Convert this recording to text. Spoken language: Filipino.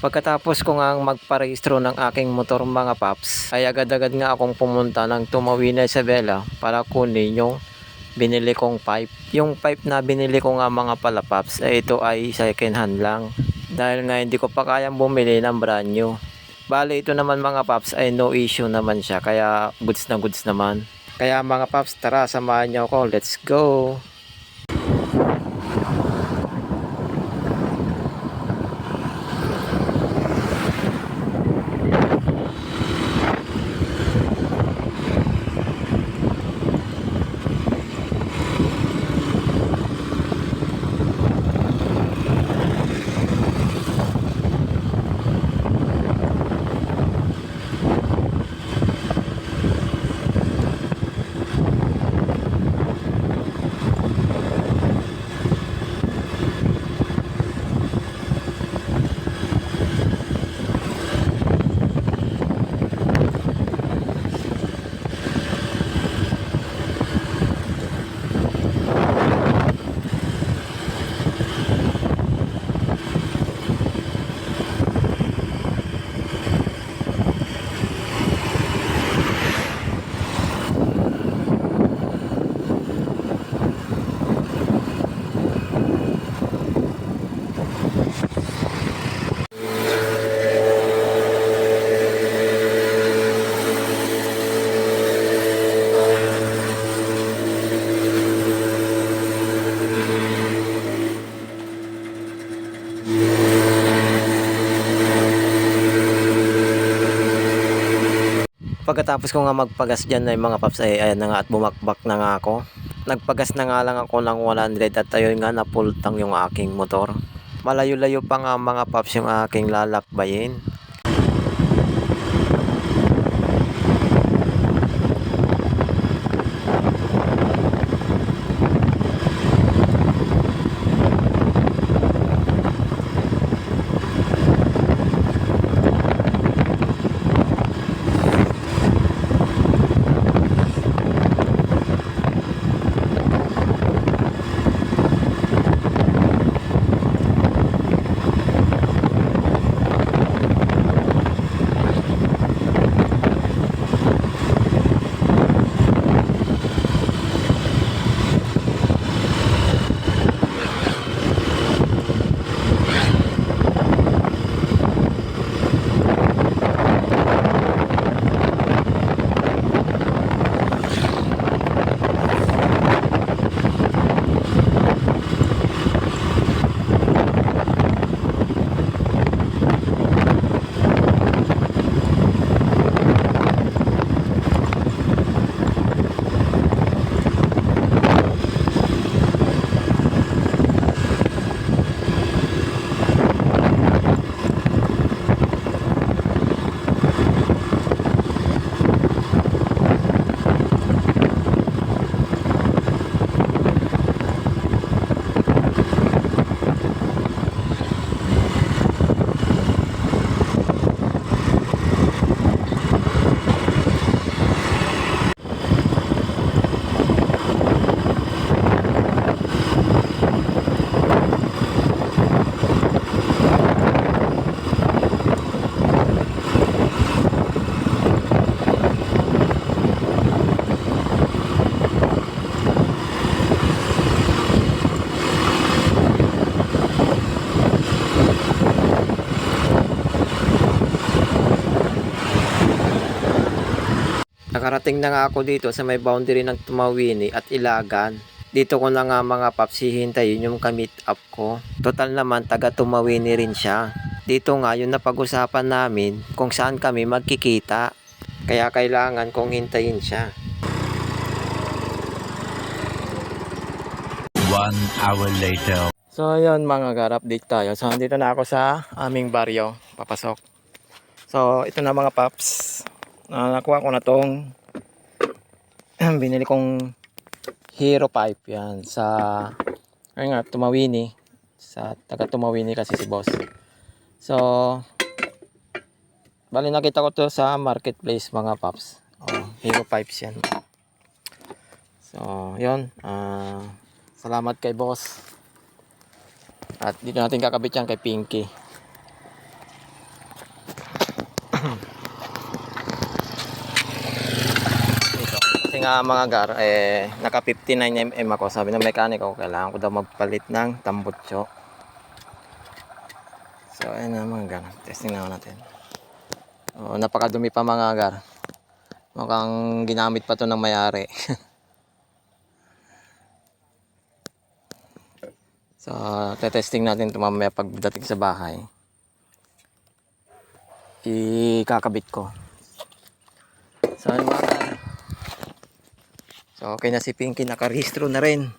Pagkatapos ko nga magparehistro ng aking motor mga paps, ay agad-agad nga akong pumunta ng Tumawina Isabela para kunin yung binili kong pipe. Yung pipe na binili ko nga mga pala paps, ay ito ay second hand lang. Dahil nga hindi ko pa kayang bumili ng brand new. Bale ito naman mga paps ay no issue naman siya kaya goods na goods naman. Kaya mga paps tara samahan niyo ako. Let's go! Pagkatapos ko nga magpagas dyan ay mga paps ay ayan na nga at bumakbak na nga ako. Nagpagas na nga lang ako ng 100 at ayun nga napultang yung aking motor. Malayo-layo pa nga mga paps yung aking lalakbayin. Nakarating na nga ako dito sa may boundary ng Tumawini at Ilagan. Dito ko na nga mga paps hihintayin yung kamit up ko. Total naman taga Tumawini rin siya. Dito nga yung napag-usapan namin kung saan kami magkikita. Kaya kailangan kong hintayin siya. One hour later. So ayun mga gar, update tayo. So dito na ako sa aming baryo, papasok. So ito na mga paps. Ah, nakuha ko na tong binili kong Hero Pipe yan sa ayun nga Tumawini sa taga Tumawini kasi si boss. So bali nakita ko to sa marketplace mga paps. Oh, Hero Pipes yan. So, yun. Ah, salamat kay boss. At dito natin kakabit yan kay Pinky. Kasi nga mga gar, eh, naka 59mm ako. Sabi ng mekaniko, kailangan ko daw magpalit ng tambutso. So, ayun na mga gar. Testing na natin. Oh, napakadumi pa mga gar. Mukhang ginamit pa to ng mayari. so, tetesting natin ito mamaya pagdating sa bahay. Ikakabit ko. So, mga. So, okay na si Pinky. Nakarehistro na rin.